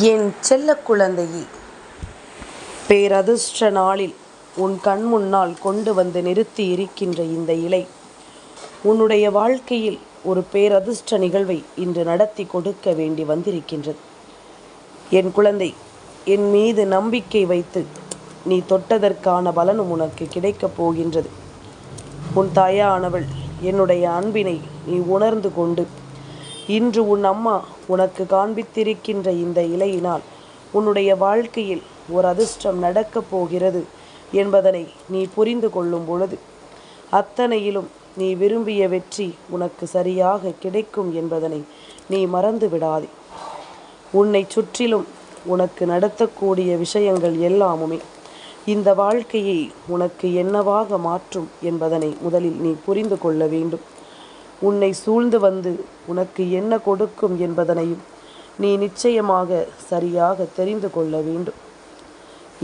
என் செல்ல குழந்தையே பேரதிர்ஷ்ட நாளில் உன் கண் முன்னால் கொண்டு வந்து நிறுத்தி இருக்கின்ற இந்த இலை உன்னுடைய வாழ்க்கையில் ஒரு பேரதிர்ஷ்ட நிகழ்வை இன்று நடத்தி கொடுக்க வேண்டி வந்திருக்கின்றது. என் குழந்தை என் மீது நம்பிக்கை வைத்து நீ தொட்டதற்கான பலனும் உனக்கு கிடைக்கப் போகின்றது. உன் தாயானவள் என்னுடைய அன்பினை நீ உணர்ந்து கொண்டு இன்று உன் அம்மா உனக்கு காண்பித்திருக்கின்ற இந்த இலையினால் உன்னுடைய வாழ்க்கையில் ஒரு அதிர்ஷ்டம் நடக்கப் போகிறது என்பதனை நீ புரிந்து கொள்ளும் பொழுது அத்தனையிலும் நீ விரும்பிய வெற்றி உனக்கு சரியாக கிடைக்கும் என்பதனை நீ மறந்து விடாதே. உன்னை சுற்றிலும் உனக்கு நடத்தக்கூடிய விஷயங்கள் எல்லாமுமே இந்த வாழ்க்கையை உனக்கு என்னவாக மாற்றும் என்பதனை முதலில் நீ புரிந்து கொள்ள வேண்டும். உன்னை சூழ்ந்து வந்து உனக்கு என்ன கொடுக்கும் என்பதனையும் நீ நிச்சயமாக சரியாக தெரிந்து கொள்ள வேண்டும்.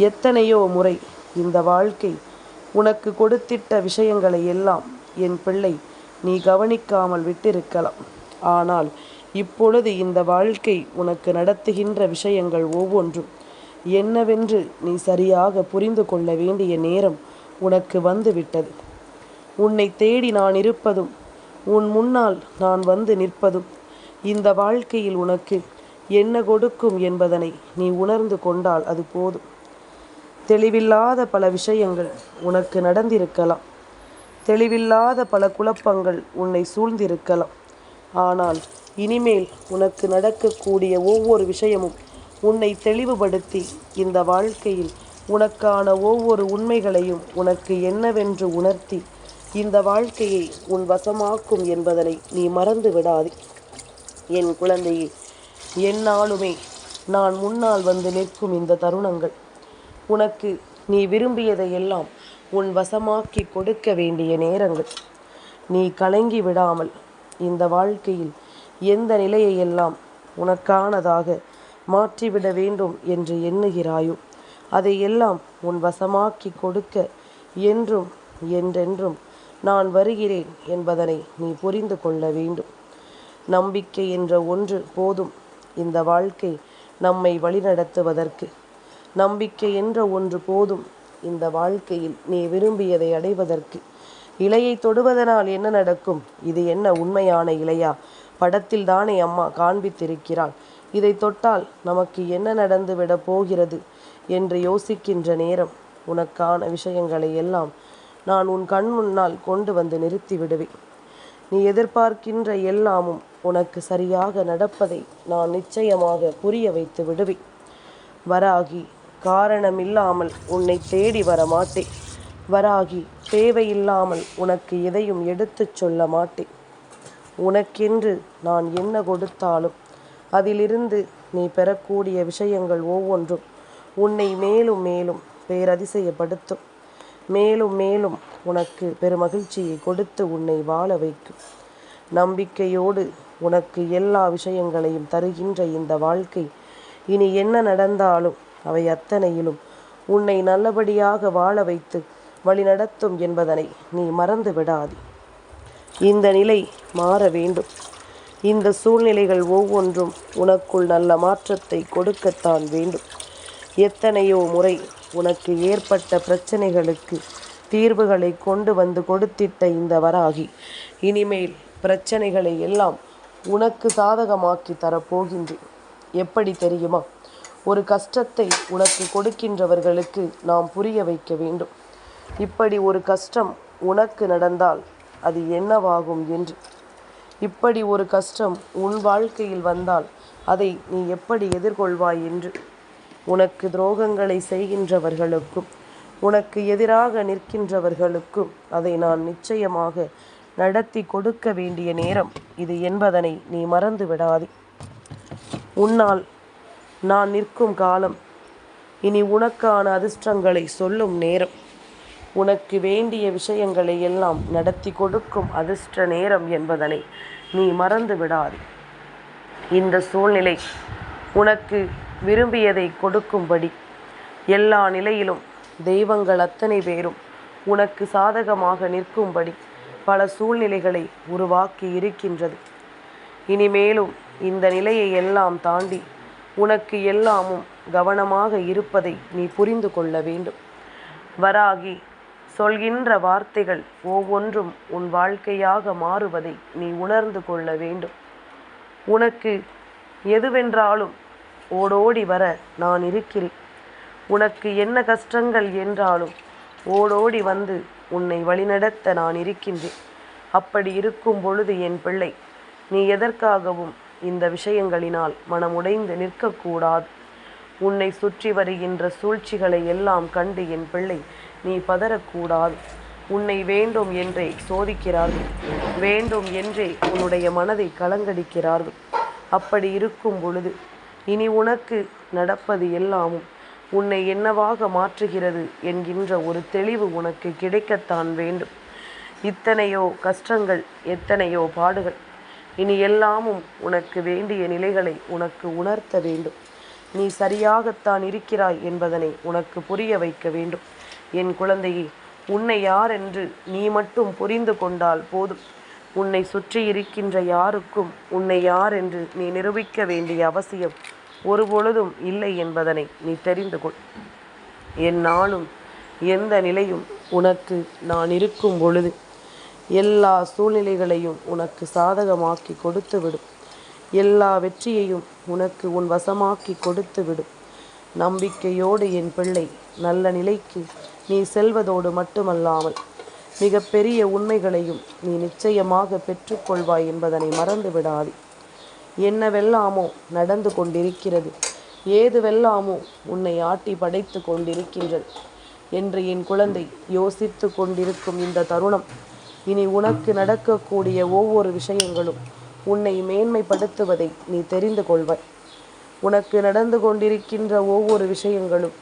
எத்தனையோ முறை இந்த வாழ்க்கை உனக்கு கொடுத்திட்ட விஷயங்களை எல்லாம் என் பிள்ளை நீ கவனிக்காமல் விட்டிருக்கலாம். ஆனால் இப்பொழுது இந்த வாழ்க்கை உனக்கு நடத்துகின்ற விஷயங்கள் ஒவ்வொன்றும் என்னவென்று நீ சரியாக புரிந்து கொள்ள வேண்டிய நேரம் உனக்கு வந்துவிட்டது. உன்னை தேடி நான் இருப்பதும் உன் முன்னால் நான் வந்து நிற்பதும் இந்த வாழ்க்கையில் உனக்கு என்ன கொடுக்கும் என்பதனை நீ உணர்ந்து கொண்டால் அது போதும். தெளிவில்லாத பல விஷயங்கள் உனக்கு நடந்திருக்கலாம். தெளிவில்லாத பல குழப்பங்கள் உன்னை சூழ்ந்திருக்கலாம். ஆனால் இனிமேல் உனக்கு நடக்கக்கூடிய ஒவ்வொரு விஷயமும் உன்னை தெளிவுபடுத்தி இந்த வாழ்க்கையில் உனக்கான ஒவ்வொரு உண்மைகளையும் உனக்கு என்னவென்று உணர்த்தி இந்த வாழ்க்கையை உன் வசமாக்கும் என்பதனை நீ மறந்து விடாதே. என் குழந்தையே என்னாலுமே நான் முன்னால் வந்து நிற்கும் இந்த தருணங்கள். உனக்கு நீ விரும்பியதை எல்லாம் உன் வசமாக்கி கொடுக்க வேண்டிய நேரங்கள். நீ கலங்கி விடாமல் இந்த வாழ்க்கையில் எந்த நிலையையெல்லாம் உனக்கானதாக மாற்றிவிட வேண்டும் என்று எண்ணுகிறாயோ அதையெல்லாம் உன் வசமாக்கி கொடுக்க என்றும் என்றென்றும் நான் வருகிறேன் என்பதனை நீ புரிந்து கொள்ள வேண்டும். நம்பிக்கை என்ற ஒன்று போதும். இந்த வாழ்க்கை நம்மை வழிநடத்துவதற்கு. நம்பிக்கை என்ற ஒன்று போதும். இந்த வாழ்க்கையில் நீ விரும்பியதை அடைவதற்கு. இலையை தொடுவதனால் என்ன நடக்கும்? இது என்ன உண்மையான இலையா? படத்தில் தானே அம்மா காண்பித்திருக்கிறாள். இதை தொட்டால் நமக்கு என்ன நடந்து விட போகிறது? என்று யோசிக்கின்ற நேரம். உனக்கான விஷயங்களை எல்லாம் நான் உன் கண் முன்னால் கொண்டு வந்து நிறுத்தி விடுவேன். நீ எதிர்பார்க்கின்ற எல்லாமும் உனக்கு சரியாக நடப்பதை நான் நிச்சயமாக புரிய வைத்து விடுவேன். வராகி காரணமில்லாமல் உன்னை தேடி வர மாட்டேன். வராகி தேவையில்லாமல் உனக்கு எதையும் எடுத்துச் சொல்ல மாட்டேன். உனக்கென்று நான் என்ன கொடுத்தாலும் அதிலிருந்து நீ பெறக்கூடிய விஷயங்கள் ஒவ்வொன்றும் உன்னை மேலும் மேலும் பேரதிசயப்படுத்தும். மேலும் மேலும் உனக்கு பெருமகிழ்ச்சியை கொடுத்து உன்னை வாழ வைக்கும். நம்பிக்கையோடு உனக்கு எல்லா விஷயங்களையும் தருகின்ற இந்த வாழ்க்கை. இனி என்ன நடந்தாலும் அவை அத்தனையிலும் உன்னை நல்லபடியாக வாழ வைத்து வழிநடத்தும் என்பதனை நீ மறந்து விடாதே. இந்த நிலை மாற வேண்டும். இந்த சூழ்நிலைகள் ஒவ்வொன்றும் உனக்குள் நல்ல மாற்றத்தை கொடுக்கத்தான் வேண்டும். எத்தனையோ முறை உனக்கு ஏற்பட்ட பிரச்சனைகளுக்கு தீர்வுகளை கொண்டு வந்து கொடுத்திட்ட இந்த வராகி. இனிமேல் பிரச்சனைகளை எல்லாம் உனக்கு சாதகமாக்கி தரப்போகின்றேன் எப்படி தெரியுமா? ஒரு கஷ்டத்தை உனக்கு கொடுக்கின்றவர்களுக்கு நாம் புரிய வைக்க வேண்டும். இப்படி ஒரு கஷ்டம் உனக்கு நடந்தால் அது என்னவாகும் என்று. இப்படி ஒரு கஷ்டம் உன் வாழ்க்கையில் வந்தால் அதை நீ எப்படி எதிர்கொள்வாய் என்று. உனக்கு துரோகங்களை செய்கின்றவர்களுக்கும் உனக்கு எதிராக நிற்கின்றவர்களுக்கும் அதை நான் நிச்சயமாக நடத்தி கொடுக்க வேண்டிய நேரம் இது என்பதனை நீ மறந்து விடாதே. உன்னால் நான் நிற்கும் காலம் இனி உனக்கான அதிர்ஷ்டங்களை சொல்லும் நேரம். உனக்கு வேண்டிய விஷயங்களை எல்லாம் நடத்தி கொடுக்கும் அதிர்ஷ்ட நேரம் என்பதனை நீ மறந்து விடாது. இந்த சூழ்நிலை உனக்கு விரும்பியதை கொடுக்கும்படி. எல்லா நிலையிலும் தெய்வங்கள் அத்தனை பேரும் உனக்கு சாதகமாக நிற்கும்படி பல சூழ்நிலைகளை உருவாக்கி இருக்கின்றது. இனிமேலும் இந்த நிலையை எல்லாம் தாண்டி உனக்கு எல்லாமும் கவனமாக இருப்பதை நீ புரிந்து கொள்ள வேண்டும். வராகி சொல்கின்ற வார்த்தைகள் ஒவ்வொன்றும் உன் வாழ்க்கையாக மாறுவதை நீ உணர்ந்து கொள்ள வேண்டும். உனக்கு எதுவென்றாலும் ஓடோடி வர நான் இருக்கிறேன். உனக்கு என்ன கஷ்டங்கள் என்றாலும் ஓடோடி வந்து உன்னை வழிநடத்த நான் இருக்கின்றேன். அப்படி இருக்கும் பொழுது என் பிள்ளை நீ எதற்காகவும் இந்த விஷயங்களினால் மனமுடைந்து நிற்கக்கூடாது. உன்னை சுற்றி வருகின்ற சூழ்ச்சிகளை எல்லாம் கண்டு என் பிள்ளை நீ பதறக்கூடாது. உன்னை வேண்டும் என்றே சோதிக்கிறார்கள். வேண்டும் என்றே உன்னுடைய மனதை கலங்கடிக்கிறார்கள். அப்படி இருக்கும் பொழுது இனி உனக்கு நடப்பது எல்லாமும் உன்னை என்னவாக மாற்றுகிறது என்கின்ற ஒரு தெளிவு உனக்கு கிடைக்கத்தான் வேண்டும். இத்தனையோ கஷ்டங்கள் எத்தனையோ பாடுகள் இனி எல்லாமும் உனக்கு வேண்டிய நிலைகளை உனக்கு உணர்த்த வேண்டும். நீ சரியாகத்தான் இருக்கிறாய் என்பதனை உனக்கு புரிய வைக்க வேண்டும். என் குழந்தையே உன்னை யார் என்று நீ மட்டும் புரிந்து கொண்டால் போதும். உன்னை சுற்றி இருக்கின்ற யாருக்கும் உன்னை யார் என்று நீ நிரூபிக்க வேண்டிய அவசியம் ஒருபொழுதும் இல்லை என்பதனை நீ தெரிந்து கொள். என் நாளும் எந்த நிலையும் உனக்கு நான் இருக்கும் பொழுது எல்லா சூழ்நிலைகளையும் உனக்கு சாதகமாக்கி கொடுத்து விடும் எல்லா வெற்றியையும் உனக்கு உன் வசமாக்கி கொடுத்து விடும் நம்பிக்கையோடு என் பிள்ளை நல்ல நிலைக்கு நீ செல்வதோடு மட்டுமல்லாமல் மிகப்பெரிய உண்மைகளையும் நீ நிச்சயமாக பெற்றுக்கொள்வாய் என்பதனை மறந்து விடாது என்னவெல்லாமோ நடந்து கொண்டிருக்கிறது ஏதுவெல்லாமோ உன்னை ஆட்டி படைத்து கொண்டிருக்கின்றது என்று என் குழந்தை யோசித்து கொண்டிருக்கும் இந்த தருணம். இனி உனக்கு நடக்கக்கூடிய ஒவ்வொரு விஷயங்களும் உன்னை மேன்மைப்படுத்துவதை நீ தெரிந்து கொள்வாய். உனக்கு நடந்து கொண்டிருக்கின்ற ஒவ்வொரு விஷயங்களும்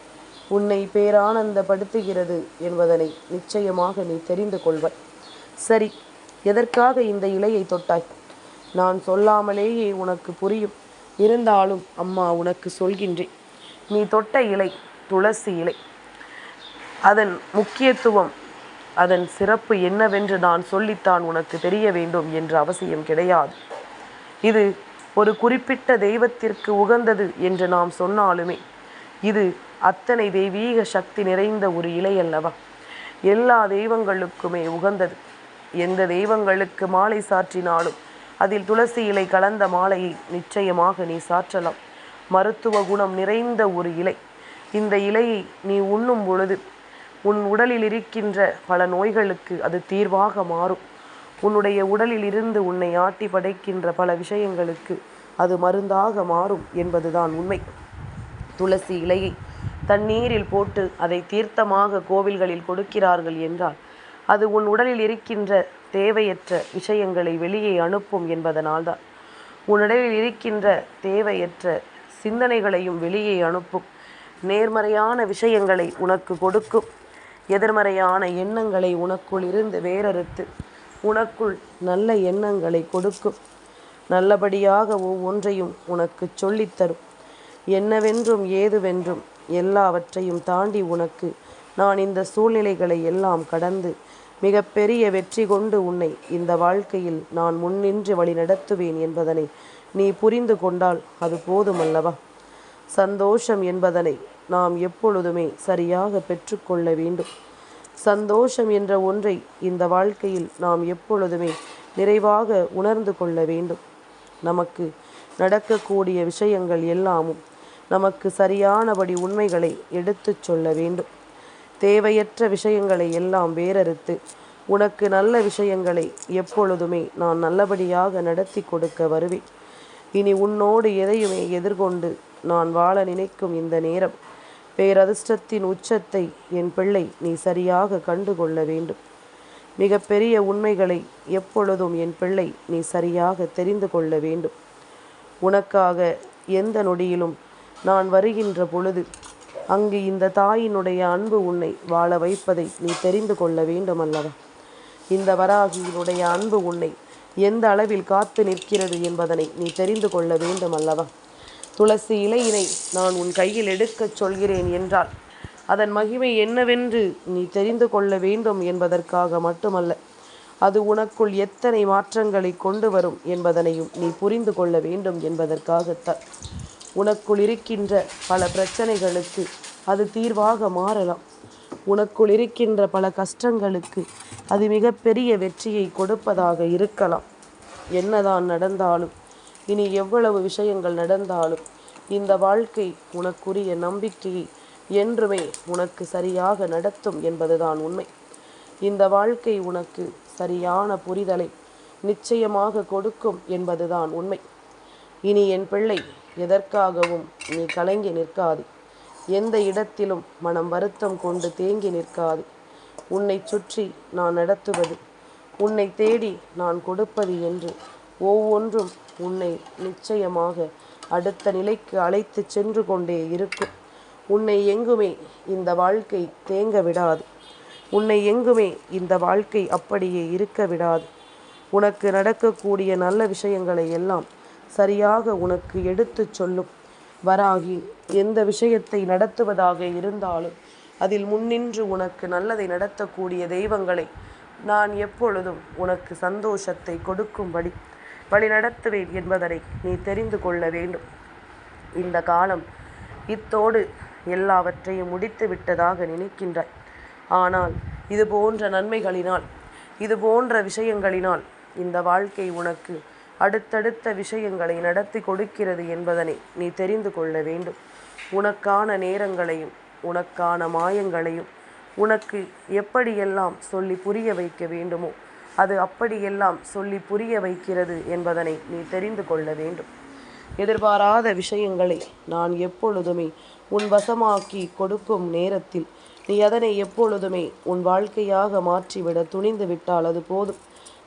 உன்னை பேரானந்தப்படுத்துகிறது என்பதனை நிச்சயமாக நீ தெரிந்து கொள்வாய். சரி எதற்காக இந்த இலையை தொட்டாய்? நான் சொல்லாமலேயே உனக்கு புரியும். இருந்தாலும் அம்மா உனக்கு சொல்கின்றேன். நீ தொட்ட இலை துளசி இலை. அதன் முக்கியத்துவம் அதன் சிறப்பு என்னவென்று நான் சொல்லித்தான் உனக்கு தெரிய வேண்டும் என்ற அவசியம் கிடையாது. இது ஒரு குறிப்பிட்ட தெய்வத்திற்கு உகந்தது என்று நாம் சொன்னாலுமே இது அத்தனை தெய்வீக சக்தி நிறைந்த ஒரு இலை அல்லவா? எல்லா தெய்வங்களுக்குமே உகந்தது. எந்த தெய்வங்களுக்கு மாலை சாற்றினாலும் அதில் துளசி இலை கலந்த மாலையை நிச்சயமாக நீ சாற்றலாம். மருத்துவ குணம் நிறைந்த ஒரு இலை. இந்த இலையை நீ உண்ணும் பொழுது உன் உடலில் இருக்கின்ற பல நோய்களுக்கு அது தீர்வாக மாறும். உன்னுடைய உடலில் இருந்து உன்னை ஆட்டி படைக்கின்ற பல விஷயங்களுக்கு அது மருந்தாக மாறும் என்பதுதான் உண்மை. துளசி இலையை தண்ணீரில் போட்டு அதை தீர்த்தமாக கோவில்களில் கொடுக்கிறார்கள் என்றால் அது உன் உடலில் இருக்கின்ற தேவையற்ற விஷயங்களை வெளியே அனுப்பும் என்பதனால்தான். உன்னிடவில் இருக்கின்ற தேவையற்ற சிந்தனைகளையும் வெளியே அனுப்பும். நேர்மறையான விஷயங்களை உனக்கு கொடுக்கும். எதிர்மறையான எண்ணங்களை உனக்குள் இருந்து வேறறுத்து உனக்குள் நல்ல எண்ணங்களை கொடுக்கும். நல்லபடியாக ஒவ்வொன்றையும் உனக்கு சொல்லித்தரும் என்னவென்றும் ஏதுவென்றும் எல்லாவற்றையும் தாண்டி உனக்கு நான் இந்த சூழ்நிலைகளை எல்லாம் கடந்து மிகப்பெரிய வெற்றி கொண்டு உன்னை இந்த வாழ்க்கையில் நான் முன்னின்று வழி நடத்துவேன் என்பதனை நீ புரிந்து கொண்டால் அது போதுமல்லவா சந்தோஷம் என்பதனை நாம் எப்பொழுதுமே சரியாக பெற்றுக்கொள்ள வேண்டும். சந்தோஷம் என்ற ஒன்றை இந்த வாழ்க்கையில் நாம் எப்பொழுதுமே நிறைவாக உணர்ந்து கொள்ள வேண்டும். நமக்கு நடக்கக்கூடிய விஷயங்கள் எல்லாமும் நமக்கு சரியானபடி உண்மைகளை எடுத்துச் சொல்ல வேண்டும். தேவையற்ற விஷயங்களை எல்லாம் வேறறுத்து உனக்கு நல்ல விஷயங்களை எப்பொழுதுமே நான் நல்லபடியாக நடத்தி கொடுக்க வருவேன். இனி உன்னோடு எதையுமே எதிர்கொண்டு நான் வாழ நினைக்கும் இந்த நேரம் பேரதிர்ஷ்டத்தின் உச்சத்தை என் பிள்ளை நீ சரியாக கண்டுகொள்ள வேண்டும். மிகப்பெரிய உண்மைகளை எப்பொழுதும் என் பிள்ளை நீ சரியாக தெரிந்து கொள்ள வேண்டும். உனக்காக எந்த நொடியிலும் நான் வருகின்ற பொழுது அங்கு இந்த தாயினுடைய அன்பு உன்னை வாழ வைப்பதை நீ தெரிந்து கொள்ள வேண்டும் அல்லவா இந்த வராகியினுடைய அன்பு உன்னை எந்த அளவில் காத்து நிற்கிறது என்பதனை நீ தெரிந்து கொள்ள வேண்டும் அல்லவா துளசி இலையினை நான் உன் கையில் எடுக்கச் சொல்கிறேன் என்றால் அதன் மகிமை என்னவென்று நீ தெரிந்து கொள்ள வேண்டும் என்பதற்காக மட்டுமல்ல அது உனக்குள் எத்தனை மாற்றங்களை கொண்டு வரும் என்பதனையும் நீ புரிந்து கொள்ள வேண்டும் என்பதற்காகத்தான். உனக்குள் இருக்கின்ற பல பிரச்சனைகளுக்கு அது தீர்வாக மாறலாம். உனக்குள் இருக்கின்ற பல கஷ்டங்களுக்கு அது மிகப்பெரிய வெற்றியை கொடுப்பதாக இருக்கலாம். என்னதான் நடந்தாலும் இனி எவ்வளவு விஷயங்கள் நடந்தாலும் இந்த வாழ்க்கை உனக்குரிய நம்பிக்கையை என்றுமே உனக்கு சரியாக நடத்தும் என்பதுதான் உண்மை. இந்த வாழ்க்கை உனக்கு சரியான புரிதலை நிச்சயமாக கொடுக்கும் என்பதுதான் உண்மை. இனி என் பிள்ளை எதற்காகவும் நீ கலங்கி நிற்காது. எந்த இடத்திலும் மனம் வருத்தம் கொண்டு தேங்கி நிற்காது. உன்னை சுற்றி நான் நடத்துவது உன்னை தேடி நான் கொடுப்பது என்று ஒவ்வொன்றும் உன்னை நிச்சயமாக அடுத்த நிலைக்கு அழைத்து சென்று கொண்டே இருக்கும். உன்னை எங்குமே இந்த வாழ்க்கை தேங்க விடாது. உன்னை எங்குமே இந்த வாழ்க்கை அப்படியே இருக்க விடாது. உனக்கு நடக்கக்கூடிய நல்ல விஷயங்களை எல்லாம் சரியாக உனக்கு எடுத்துச் சொல்லும். வராகி எந்த விஷயத்தை நடத்துவதாக இருந்தாலும் அதில் முன்னின்று உனக்கு நல்லதை நடத்தக்கூடிய தெய்வங்களை நான் எப்பொழுதும் உனக்கு சந்தோஷத்தை கொடுக்கும்படி வழி நடத்துவேன் என்பதனை நீ தெரிந்து கொள்ள வேண்டும். இந்த காலம் இத்தோடு எல்லாவற்றையும் முடித்து விட்டதாக நினைக்கின்றாய். ஆனால் இது போன்ற நன்மைகளினால் இது போன்ற விஷயங்களினால் இந்த வாழ்க்கை உனக்கு அடுத்தடுத்த விஷயங்களை நடத்தி கொடுக்கிறது என்பதனை நீ தெரிந்து கொள்ள வேண்டும். உனக்கான நேரங்களையும் உனக்கான மாயங்களையும் உனக்கு எப்படியெல்லாம் சொல்லி புரிய வைக்க வேண்டுமோ அது அப்படியெல்லாம் சொல்லி புரிய வைக்கிறது என்பதனை நீ தெரிந்து கொள்ள வேண்டும். எதிர்பாராத விஷயங்களை நான் எப்பொழுதுமே உன் வசமாக்கி கொடுக்கும் நேரத்தில் நீ அதனை எப்பொழுதுமே உன் வாழ்க்கையாக மாற்றிவிட துணிந்து விட்டால் அது போதும்.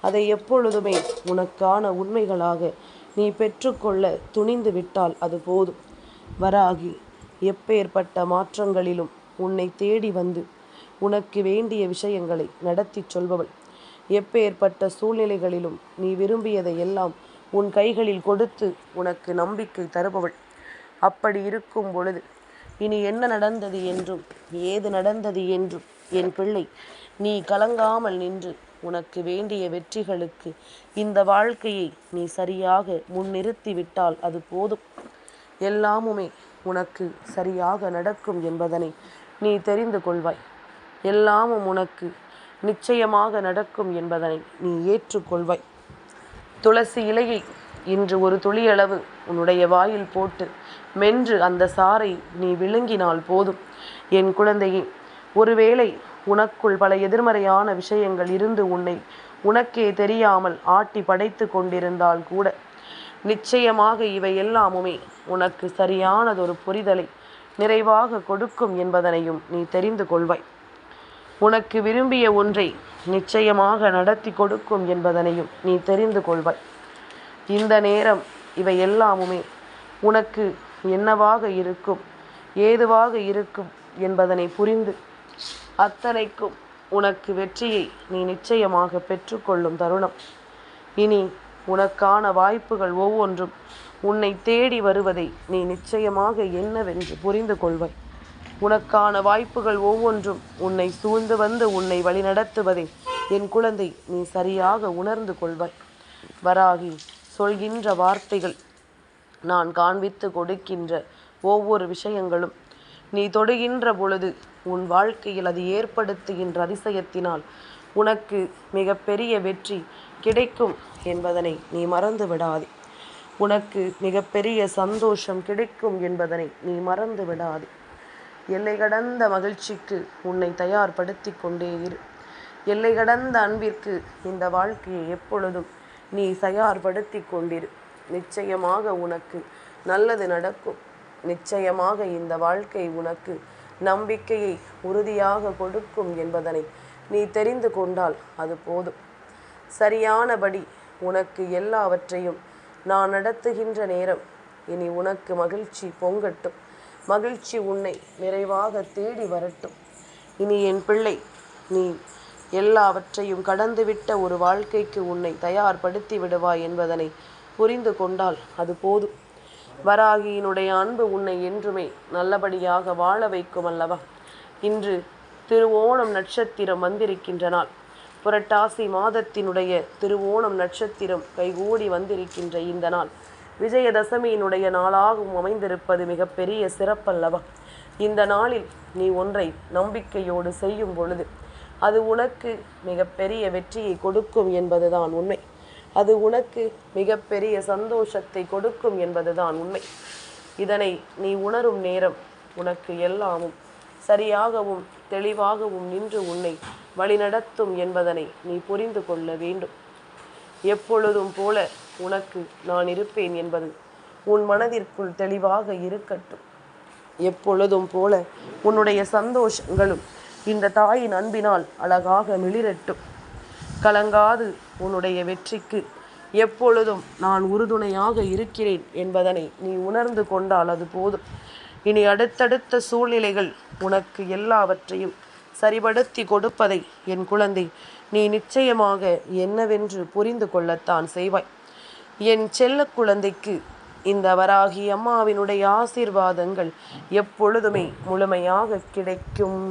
அதை எப்பொழுதுமே உனக்கான உண்மைகளாக நீ பெற்றுக்கொள்ள துணிந்து விட்டால் அது போதும். வராகி எப்பேற்பட்ட மாற்றங்களிலும் உன்னை தேடி வந்து உனக்கு வேண்டிய விஷயங்களை நடத்தி சொல்பவள். எப்பேற்பட்ட சூழ்நிலைகளிலும் நீ விரும்பியதை எல்லாம் உன் கைகளில் கொடுத்து உனக்கு நம்பிக்கை தருபவள். அப்படி இருக்கும் பொழுது இனி என்ன நடந்தது என்றும் ஏது நடந்தது என்றும் என் பிள்ளை நீ கலங்காமல் நின்று உனக்கு வேண்டிய வெற்றிகளுக்கு இந்த வாழ்க்கையை நீ சரியாக முன்னிறுத்தி விட்டால் அது போதும். எல்லாமுமே உனக்கு சரியாக நடக்கும் என்பதனை நீ தெரிந்து கொள்வாய். எல்லாமும் உனக்கு நிச்சயமாக நடக்கும் என்பதனை நீ ஏற்றுக்கொள்வாய். துளசி இலையை இன்று ஒரு துளியளவு உன்னுடைய வாயில் போட்டு மென்று அந்த சாரை நீ விழுங்கினால் போதும். என் குழந்தையே ஒருவேளை உனக்குள் பல எதிர்மறையான விஷயங்கள் இருந்து உன்னை உனக்கே தெரியாமல் ஆட்டி படைத்து கொண்டிருந்தால் கூட. நிச்சயமாக இவை எல்லாமுமே உனக்கு சரியானதொரு புரிதலை நிறைவாக கொடுக்கும் என்பதனையும் நீ தெரிந்து கொள்வாய். உனக்கு விரும்பிய ஒன்றை நிச்சயமாக நடத்தி கொடுக்கும் என்பதனையும் நீ தெரிந்து கொள்வாய். இந்த நேரம் இவை எல்லாமுமே உனக்கு என்னவாக இருக்கும் ஏதுவாக இருக்கும் என்பதனை புரிந்து அத்தனைக்கும் உனக்கு வெற்றியை நீ நிச்சயமாக பெற்றுக்கொள்ளும் தருணம். இனி உனக்கான வாய்ப்புகள் ஒவ்வொன்றும் உன்னை தேடி வருவதை நீ நிச்சயமாக என்னவென்று புரிந்து கொள்வாய். உனக்கான வாய்ப்புகள் ஒவ்வொன்றும் உன்னை சூழ்ந்து வந்து உன்னை வழிநடத்துவதை என் குழந்தை நீ சரியாக உணர்ந்து கொள்வாய். வராகி சொல்கின்ற வார்த்தைகள் நான் காண்பித்து கொடுக்கின்ற ஒவ்வொரு விஷயங்களும் நீ தொடுகின்ற பொழுது உன் வாழ்க்கையில் அது ஏற்படுத்துகின்ற அதிசயத்தினால் உனக்கு மிகப்பெரிய வெற்றி கிடைக்கும் என்பதனை நீ மறந்து விடாதே உனக்கு மிகப்பெரிய சந்தோஷம் கிடைக்கும் என்பதனை நீ மறந்து விடாதே எல்லை கடந்த மகிழ்ச்சிக்கு உன்னை தயார்படுத்தி கொண்டே இரு. எல்லை கடந்த அன்பிற்கு இந்த வாழ்க்கையை எப்பொழுதும் நீ தயார்படுத்தி கொண்டிரு. நிச்சயமாக உனக்கு நல்லது நடக்கும். நிச்சயமாக இந்த வாழ்க்கை உனக்கு நம்பிக்கையை உறுதியாக கொடுக்கும் என்பதனை நீ தெரிந்து கொண்டால் அது போதும். சரியானபடி உனக்கு எல்லாவற்றையும் நான் நடத்துகின்ற நேரம் இனி உனக்கு மகிழ்ச்சி பொங்கட்டும். மகிழ்ச்சி உன்னை நிறைவாக தேடி வரட்டும். இனி என் பிள்ளை நீ எல்லாவற்றையும் கடந்துவிட்ட ஒரு வாழ்க்கைக்கு உன்னை தயார்படுத்தி விடுவாய் என்பதனை புரிந்து கொண்டால் அது போதும். வராகியினுடைய அன்பு உன்னை என்றுமே நல்லபடியாக வாழ வைக்கும் அல்லவா? இன்று திருவோணம் நட்சத்திரம் வந்திருக்கின்ற நாள். புரட்டாசி மாதத்தினுடைய திருவோணம் நட்சத்திரம் கைகூடி வந்திருக்கின்ற இந்த நாள். விஜயதசமியினுடைய நாளாகவும் அமைந்திருப்பது மிகப்பெரிய சிறப்பல்லவா? இந்த நாளில் நீ ஒன்றை நம்பிக்கையோடு செய்யும் பொழுது அது உனக்கு மிகப்பெரிய வெற்றியை கொடுக்கும் என்பதுதான் உண்மை. அது உனக்கு மிகப்பெரிய சந்தோஷத்தை கொடுக்கும் என்பதுதான் உண்மை. இதனை நீ உணரும் நேரம் உனக்கு எல்லாமும் சரியாகவும் தெளிவாகவும் நின்று உன்னை வழிநடத்தும் என்பதனை நீ புரிந்து கொள்ள வேண்டும். எப்பொழுதும் போல உனக்கு நான் இருப்பேன் என்பது உன் மனதிற்குள் தெளிவாக இருக்கட்டும். எப்பொழுதும் போல உன்னுடைய சந்தோஷங்களும் இந்த தாயின் அன்பினால் அழகாக மிளிரட்டும் கலங்காது உன்னுடைய வெற்றிக்கு. எப்பொழுதும் நான் உறுதுணையாக இருக்கிறேன் என்பதனை நீ உணர்ந்து கொண்டால் அது போதும். இனி அடுத்தடுத்த சூழ்நிலைகள் உனக்கு எல்லாவற்றையும் சரிபடுத்தி கொடுப்பதை என் குழந்தை நீ நிச்சயமாக என்னவென்று புரிந்து கொள்ளத்தான் செய்வாய். என் செல்ல குழந்தைக்கு இந்த வராகி அம்மாவினுடைய ஆசீர்வாதங்கள் எப்பொழுதுமே முழுமையாக கிடைக்கும்.